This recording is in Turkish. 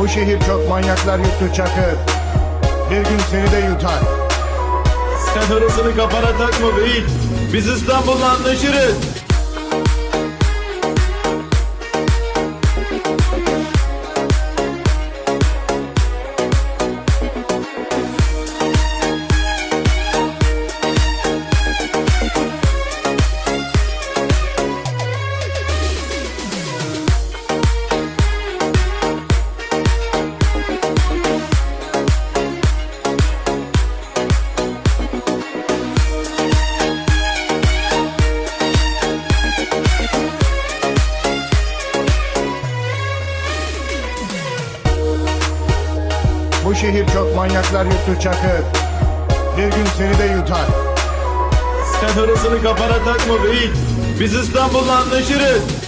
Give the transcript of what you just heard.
Bu şehir çok manyaklar yuttu Çakır. Bir gün seni de yutar. Sen orasını kafana takma beyim. Biz İstanbul'la anlaşırız. Bu şehir çok manyaklar yuttu Çakır. Bir gün seni de yutar. Sen orasını kafana takma beyim. Biz İstanbul'la anlaşırız.